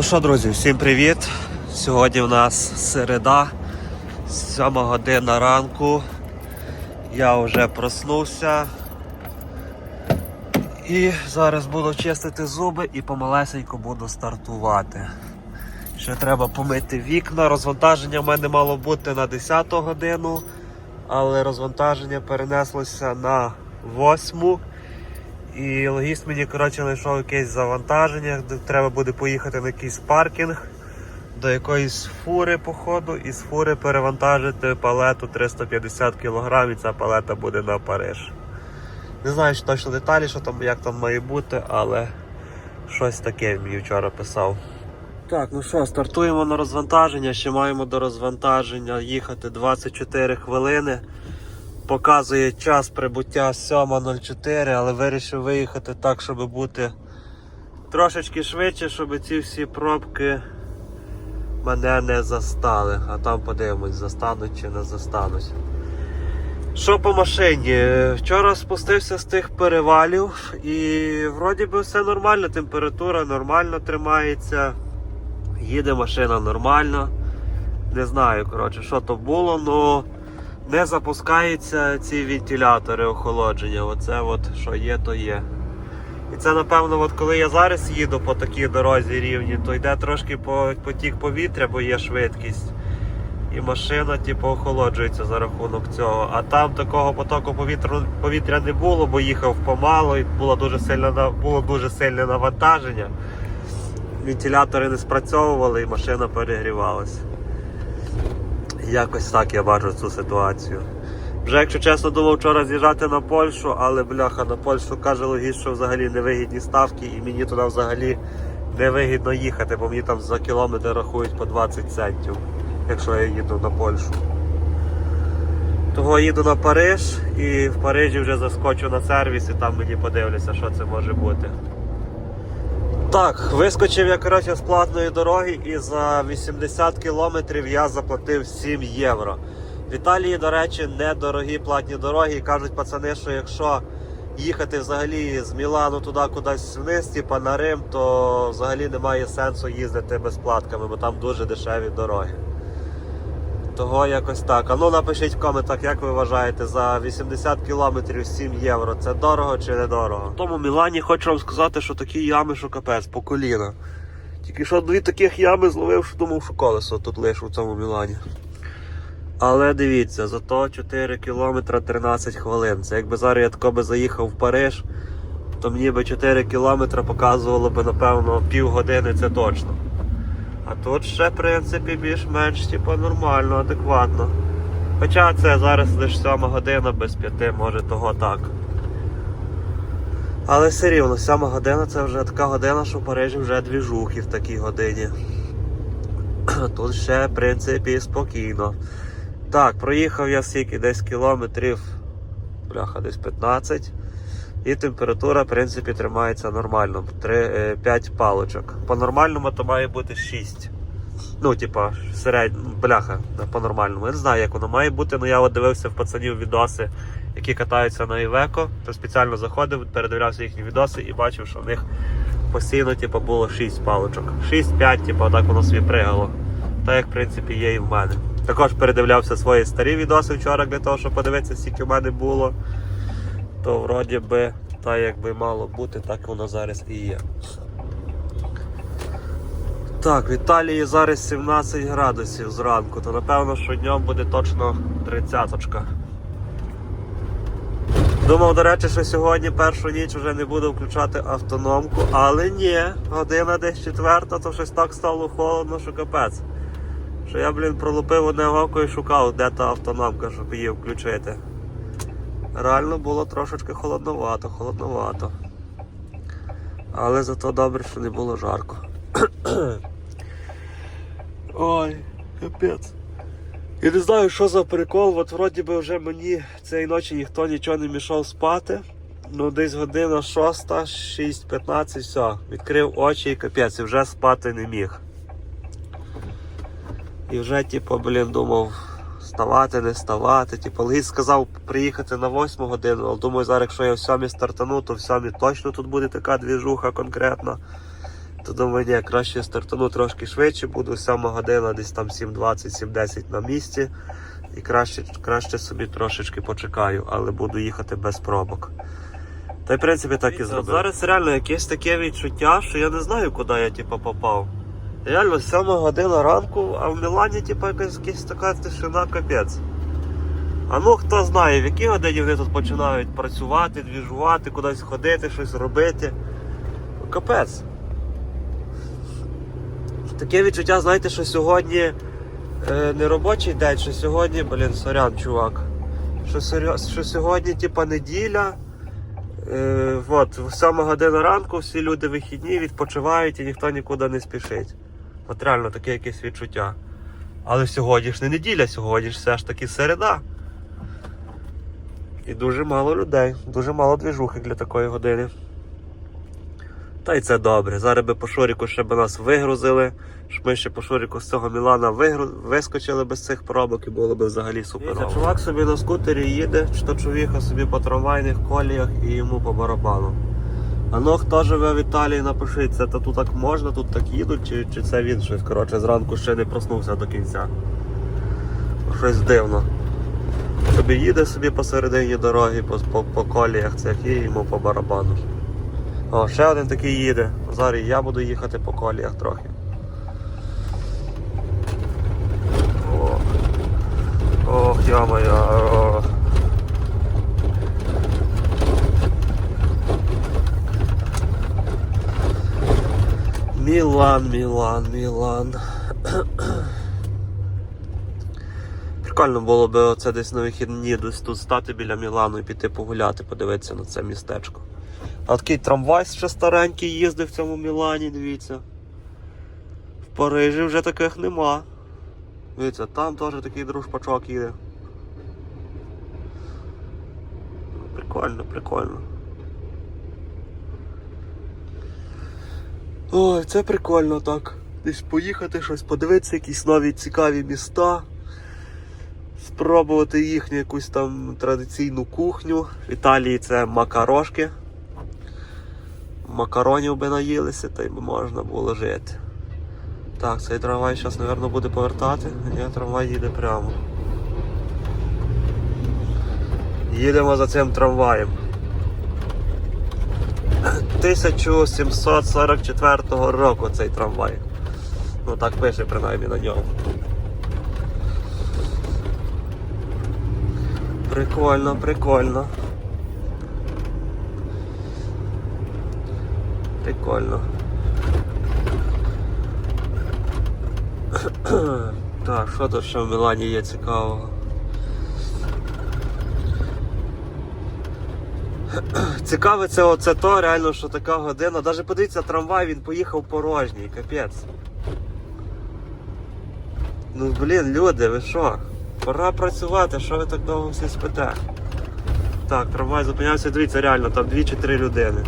Ну що, друзі, всім привіт! Сьогодні в нас середа, 7 година ранку. Я вже проснувся. І зараз буду чистити зуби і помалесенько буду стартувати. Ще треба помити вікна. Розвантаження в мене мало бути на 10 годину, але розвантаження перенеслося на 8. І логіст мені коротше знайшов якесь завантаження, де треба буде поїхати на якийсь паркінг до якоїсь фури, походу, і з фури перевантажити палету 350 кг, і ця палета буде на Париж. Не знаю що точно деталі, що там, як там має бути, але щось таке мені вчора писав. Так, ну що, стартуємо на розвантаження. Ще маємо до розвантаження їхати 24 хвилини. Показує час прибуття 7.04, але вирішив виїхати так, щоб бути трошечки швидше, щоб ці всі пробки мене не застали. А там подивимось, застануть чи не застануть. Що по машині? Вчора спустився з тих перевалів і вроді би все нормально, температура нормально тримається. Їде машина нормально. Не знаю, коротше, що то було, але не запускаються ці вентилятори охолодження. Оце от що є, то є. І це напевно, от коли я зараз їду по такій дорозі рівні, то йде трошки потік повітря, бо є швидкість. І машина типу, охолоджується за рахунок цього. А там такого потоку повітря, повітря не було, бо їхав помало і було дуже сильне, було дуже сильне навантаження. Вентилятори не спрацьовували і машина перегрівалася. Якось так я бачу цю ситуацію. Вже, якщо чесно, думав вчора з'їжджати на Польщу, але бляха на Польщу каже логіст, що взагалі невигідні ставки, і мені туди взагалі невигідно їхати, бо мені там за кілометр рахують по 20 центів, якщо я їду на Польщу. Того їду на Париж і в Парижі вже заскочу на сервіс і там мені подивляться, що це може бути. Так, вискочив я коротше з платної дороги і за 80 кілометрів я заплатив 7 євро. В Італії, до речі, недорогі платні дороги. І кажуть пацани, що якщо їхати взагалі з Мілану туди кудись вниз, типа на Рим, то взагалі немає сенсу їздити безплатками, бо там дуже дешеві дороги. Того якось так. А ну напишіть в коментах, як ви вважаєте, за 80 кілометрів 7 євро. Це дорого чи не дорого? В тому Мілані хочу вам сказати, що такі ями, що капець, по коліна. Тільки що дві таких ями зловив, що думав, що колесо тут лише у цьому Мілані. Але дивіться, зато 4 кілометри 13 хвилин. Це якби зараз я тако би заїхав в Париж, то мені би 4 кілометри показувало би, напевно, півгодини це точно. А тут ще, в принципі, більш-менш типу, нормально, адекватно. Хоча це зараз лише 7 година без 5, може того так. Але все рівно, 7 година це вже така година, що в Парижі вже двіжухи в такій годині. Тут ще, в принципі, спокійно. Так, проїхав я скільки десь кілометрів, бляха, десь 15. І температура, в принципі, тримається нормально. 3, 5 палочок. По-нормальному то має бути 6. Ну, типа, середньо, бляха, по-нормальному. Я не знаю, як воно має бути, але я от дивився в пацанів відоси, які катаються на Івеко, то спеціально заходив, передивлявся їхні відоси і бачив, що в них постійно типу, було 6 палочок. 6-5, типу, так воно собі пригало. Так як в принципі є і в мене. Також передивлявся свої старі відоси вчора для того, щоб подивитися, скільки в мене було. То вроді би так як би мало бути, так воно зараз і є. Так, в Італії зараз 17 градусів зранку, то напевно, що днем буде точно 30 -очка. Думав, до речі, що сьогодні першу ніч вже не буду включати автономку, але ні, година десь четверта, то щось так стало холодно, що капець. Що я, блін, пролупив одне око і шукав, де та автономка, щоб її включити. Реально було трошечки холодновато, холодновато. Але зато добре, що не було жарко. Ой, капець. Я не знаю, що за прикол. От вроді би вже мені цієї ночі ніхто нічого не мішав спати. Ну десь година 6, 6.15, все. Відкрив очі і капець, і вже спати не міг. І вже, типу, блін, думав, вставати, не вставати. Типу, Лгіс сказав приїхати на 8 годину, але думаю, зараз, якщо я в 7 стартану, то в 7 точно тут буде така двіжуха конкретна. То думаю, ні, краще стартану трошки швидше, буду 7 година, десь там 7.20, 7.10 на місці. І краще, краще собі трошечки почекаю, але буду їхати без пробок. Та й в принципі так і зробив. Зараз реально якесь таке відчуття, що я не знаю, куди я типу, попав. Реально 7 година ранку, а в Мілані типу, якась, якась така тишина капець. А ну хто знає, в якій годині вони тут починають працювати, двіжувати, кудись ходити, щось робити. Капець. Таке відчуття, знаєте, що сьогодні е, не робочий день, що сьогодні, блін, сорян, чувак. Що, що сьогодні, типа, неділя. Е, от, в 7 година ранку всі люди вихідні, відпочивають і ніхто нікуди не спішить. От реально таке якесь відчуття. Але сьогодні ж не неділя, сьогодні ж все ж таки середа. І дуже мало людей, дуже мало двіжухи для такої години. Та й це добре. Зараз би по Шоріку ще б нас вигрузили. Щоб ми ще по Шоріку з цього Мілана вигру... вискочили без цих пробок і було б взагалі супер. Чувак собі на скутері їде, чи то чоловіка собі по трамвайних коліях і йому по барабану. А ну хто живе в Італії, напишіть, це то тут так можна, тут так їдуть, чи, чи це він щось коротше зранку ще не проснувся до кінця. Щось дивно. Собі їде собі посередині дороги, по, по, по коліях цих і йому по барабану. О, ще один такий їде. Зараз я буду їхати по коліях трохи. Ох, Ох, я моя. Ох. Мілан, Мілан, Мілан. Прикольно було би оце десь на вихідні десь тут стати біля Мілану і піти погуляти, подивитися на це містечко. А такий трамвай ще старенький їздив в цьому Мілані, дивіться. В Парижі вже таких нема. Дивіться, там теж такий дружпачок їде. Прикольно, прикольно. Ой, це прикольно так. Десь поїхати, щось подивитися, якісь нові цікаві міста. Спробувати їхню якусь там традиційну кухню. В Італії це макарошки. Макаронів би наїлися, та й би можна було жити. Так, цей трамвай зараз, мабуть, буде повертати. Ні, трамвай їде прямо. Їдемо за цим трамваєм. 1744 року цей трамвай. Ну так пише принаймні на ньому. Прикольно, прикольно. Прикольно. Так, що тут ще в Мілані є цікавого? Цікаве це оце то, реально, що така година. Навіть подивіться, трамвай він поїхав порожній, капець. Ну блін, люди, ви що? Пора працювати, що ви так довго всі спите? Так, трамвай зупинявся, дивіться, реально, там дві чи три людини.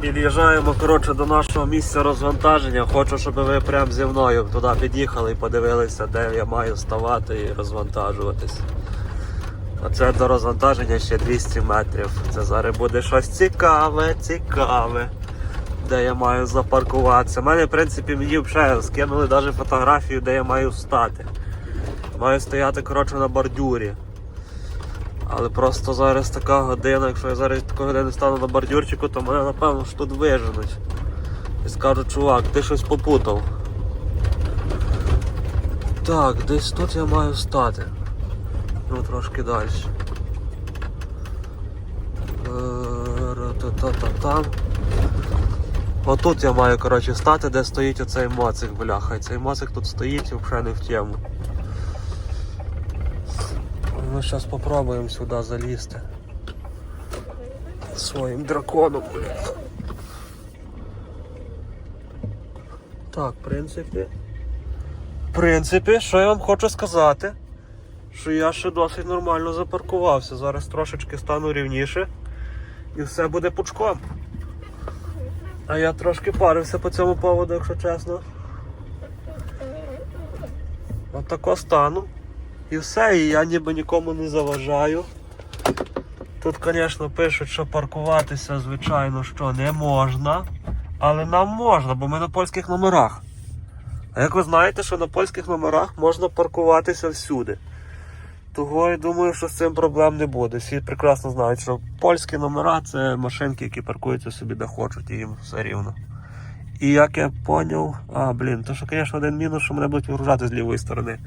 Під'їжджаємо коротше, до нашого місця розвантаження. Хочу, щоб ви прямо зі мною туди під'їхали і подивилися, де я маю ставати і розвантажуватись. Оце до розвантаження ще 200 метрів. Це зараз буде щось цікаве, цікаве. Де я маю запаркуватися. У мене, в принципі, мені вже скинули навіть фотографію, де я маю стати. Маю стояти коротше, на бордюрі. Але просто зараз така година, якщо я зараз такої години стану на бордюрчику, то мене напевно ж тут виженуть. І скажуть, чувак, ти щось попутав. Так, десь тут я маю стати. Ну, трошки далі. Та-та-та-там. Отут я маю коротше, стати, де стоїть оцей моцик, бляха. І цей моцик тут стоїть взагалі не в тему. Ми зараз спробуємо сюди залізти. Своїм драконом, бля. Так, в принципі. В принципі, що я вам хочу сказати? Що я ще досить нормально запаркувався. Зараз трошечки стану рівніше і все буде пучком. А я трошки парився по цьому поводу, якщо чесно. От тако стану. І все, і я ніби нікому не заважаю. Тут, звісно, пишуть, що паркуватися, звичайно, що не можна. Але нам можна, бо ми на польських номерах. А як ви знаєте, що на польських номерах можна паркуватися всюди. Того я думаю, що з цим проблем не буде. Всі прекрасно знають, що польські номера це машинки, які паркуються собі де хочуть, і їм все рівно. І як я поняв, а, блін, то що, звісно, один мінус, що мене будуть вигружати з лівої сторони.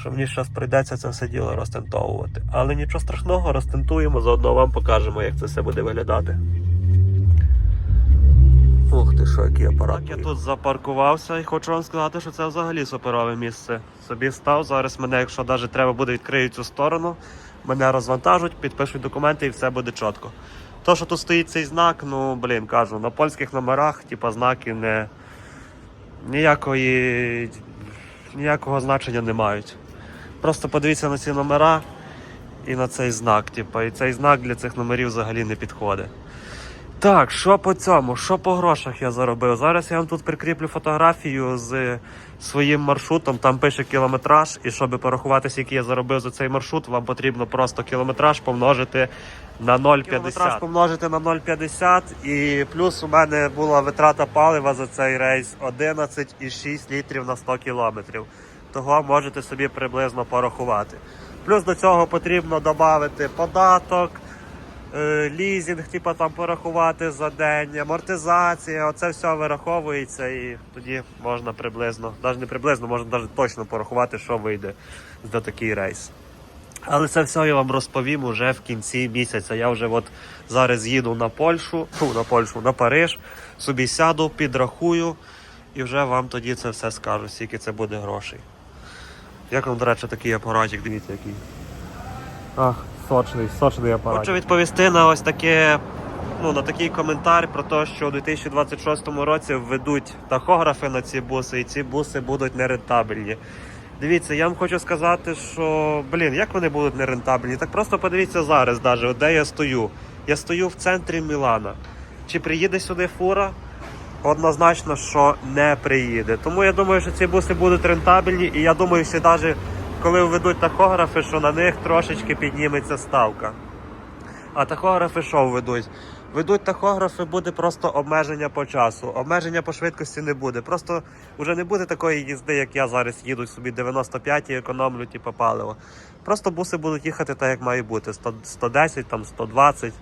Що мені зараз прийдеться це все діло розтентовувати. Але нічого страшного, розтентуємо, заодно вам покажемо, як це все буде виглядати. Ух ти, що який апарат. Так, я тут запаркувався і хочу вам сказати, що це взагалі суперове місце. Собі став. Зараз мене, якщо навіть треба буде відкрию цю сторону, мене розвантажуть, підпишуть документи і все буде чітко. То, що тут стоїть цей знак, ну блін, кажу, на польських номерах, типа, знаки не ніякої, ніякого значення не мають. Просто подивіться на ці номера і на цей знак. Типа, і цей знак для цих номерів взагалі не підходить. Так, що по цьому? Що по грошах я заробив? Зараз я вам тут прикріплю фотографію з своїм маршрутом. Там пише кілометраж, і щоб порахувати, скільки я заробив за цей маршрут, вам потрібно просто кілометраж помножити на 0,50. Кілометраж помножити на 0,50 і плюс у мене була витрата палива за цей рейс 11,6 літрів на 100 кілометрів. Того можете собі приблизно порахувати. Плюс до цього потрібно додати податок лізінг, типа там порахувати за день, амортизація, оце все вираховується і тоді можна приблизно, навіть не приблизно, можна навіть точно порахувати, що вийде за такий рейс. Але це все я вам розповім уже в кінці місяця. Я вже от зараз їду на Польщу, фу, на Польщу, на Париж, собі сяду, підрахую і вже вам тоді це все скажу, скільки це буде грошей. Як вам, до речі, такий апаратик, дивіться який. Ах, сочний, сочний апарат. Хочу відповісти на ось таке, ну, на такий коментар про те, що у 2026 році введуть тахографи на ці буси, і ці буси будуть нерентабельні. Дивіться, я вам хочу сказати, що блін, як вони будуть нерентабельні? Так просто подивіться зараз, даже, де я стою. Я стою в центрі Мілана. Чи приїде сюди фура? Однозначно, що не приїде. Тому я думаю, що ці буси будуть рентабельні, і я думаю, що навіть коли введуть тахографи, що на них трошечки підніметься ставка. А тахографи що введуть? Ведуть тахографи, буде просто обмеження по часу. Обмеження по швидкості не буде. Просто вже не буде такої їзди, як я зараз їду собі 95 і економлю типу, паливо. Просто буси будуть їхати так, як має бути. 100, 110, там 120.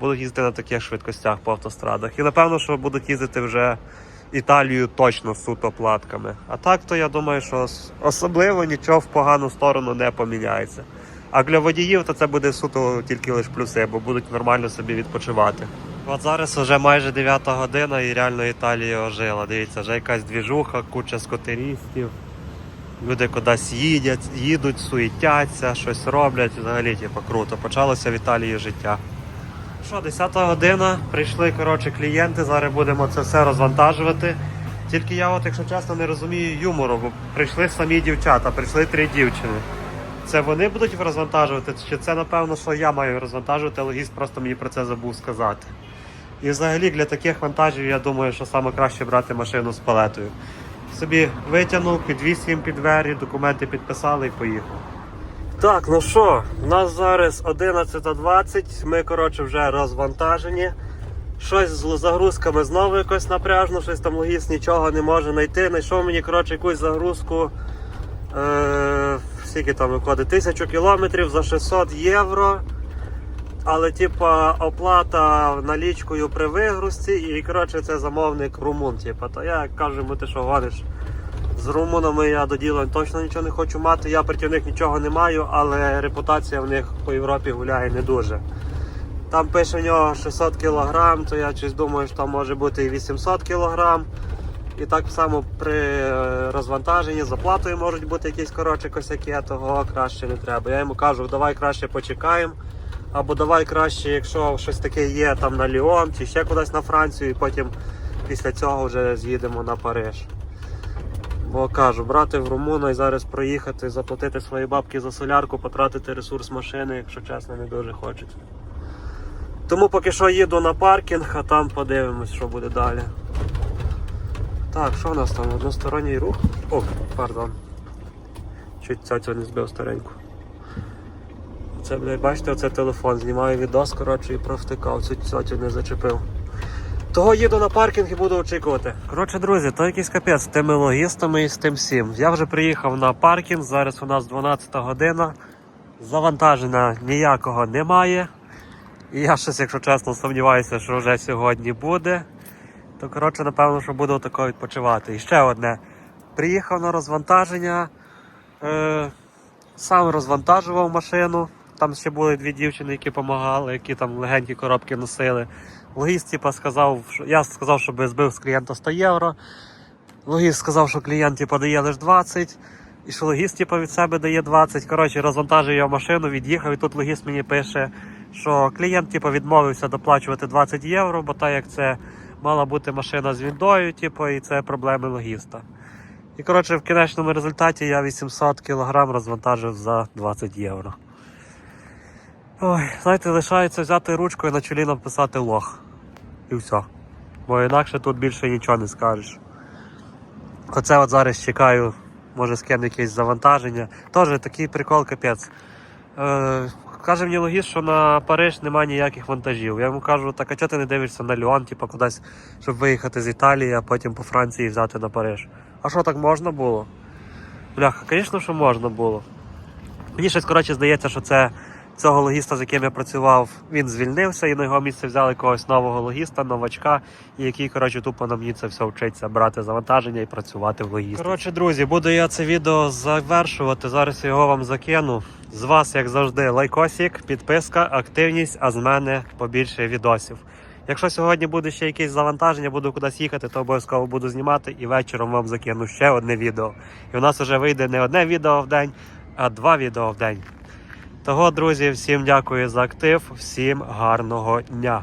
Будуть їздити на таких швидкостях по автострадах. І напевно, що будуть їздити вже Італію точно суто платками. А так, то я думаю, що особливо нічого в погану сторону не поміняється. А для водіїв то це буде суто тільки лише плюси, бо будуть нормально собі відпочивати. От зараз вже майже 9 година і реально Італія ожила. Дивіться, вже якась двіжуха, куча скотерістів. Люди кудись їдять, їдуть, суетяться, щось роблять. Взагалі, типу, круто. Почалося в Італії життя. Що, 10 година, прийшли коротше, клієнти, зараз будемо це все розвантажувати. Тільки я, от, якщо чесно, не розумію юмору, бо прийшли самі дівчата, прийшли три дівчини. Це вони будуть розвантажувати, чи це напевно, що я маю розвантажувати, але гість просто мені про це забув сказати. І взагалі для таких вантажів я думаю, що саме краще брати машину з палетою. Собі витягнув, підвіз їм під двері, документи підписали і поїхав. Так, ну що, у нас зараз 11.20, ми коротше вже розвантажені. Щось з загрузками знову якось напряжно, щось там логіст нічого не може знайти. Знайшов мені коротше, якусь загрузку. Е, скільки там виходить? 1000 кілометрів за 600 євро. Але типа оплата налічкою при вигрузці і коротше це замовник румун. Типа, то я кажу йому, ти що гониш. З румунами я до діла точно нічого не хочу мати. Я проти них нічого не маю, але репутація в них по Європі гуляє не дуже. Там пише в нього 600 кг, то я щось думаю, що там може бути і 800 кг. І так само при е, розвантаженні з оплатою можуть бути якісь коротше косяки, а того краще не треба. Я йому кажу, давай краще почекаємо. Або давай краще, якщо щось таке є там на Ліон чи ще кудись на Францію, і потім після цього вже з'їдемо на Париж. Бо кажу, брати в Румуна і зараз проїхати, заплатити свої бабки за солярку, потратити ресурс машини, якщо чесно, не дуже хочеться. Тому поки що їду на паркінг, а там подивимось, що буде далі. Так, що у нас там? Односторонній рух? О, пардон. Чуть цьоцю не збив стареньку. Оце, блядь, бачите, оце телефон. Знімаю відос, коротше, і провтикав, цю цьотю не зачепив. Того їду на паркінг і буду очікувати. Коротше, друзі, то якийсь капець з тими логістами і з тим всім. Я вже приїхав на паркінг, зараз у нас 12 година. Завантаження ніякого немає. І я щось, якщо чесно, сумніваюся, що вже сьогодні буде. То коротше, напевно, що буду тако відпочивати. І ще одне. Приїхав на розвантаження. Е, сам розвантажував машину. Там ще були дві дівчини, які допомагали, які там легенькі коробки носили. Логіст, типа, сказав, що я сказав, щоб збив з клієнта 100 євро. Логіст сказав, що клієнт типа, дає лише 20. І що логіст типа, від себе дає 20. Коротше, розвантажив його машину, від'їхав, і тут логіст мені пише, що клієнт типа, відмовився доплачувати 20 євро, бо так як це мала бути машина з віндою, типу, і це проблеми логіста. І коротше, в кінечному результаті я 800 кг розвантажив за 20 євро. Ой, знаєте, лишається взяти ручку і на чолі написати лох. І все. Бо інакше тут більше нічого не скажеш. Оце от зараз чекаю, може скину якесь завантаження. Теж такий прикол капець. Е, каже мені логіст, що на Париж немає ніяких вантажів. Я йому кажу, так а чого ти не дивишся на Ліон, типу кудись, щоб виїхати з Італії, а потім по Франції взяти на Париж. А що так можна було? Бляха, звісно, що можна було. Мені щось коротше здається, що це цього логіста, з яким я працював, він звільнився і на його місце взяли якогось нового логіста, новачка, і який, коротше, тупо на мені це все вчиться брати завантаження і працювати в логістиці. Коротше, друзі, буду я це відео завершувати. Зараз його вам закину. З вас, як завжди, лайкосик, підписка, активність, а з мене побільше відосів. Якщо сьогодні буде ще якесь завантаження, буду кудись їхати, то обов'язково буду знімати і вечором вам закину ще одне відео. І у нас вже вийде не одне відео в день, а два відео в день. Того, друзі, всім дякую за актив, всім гарного дня.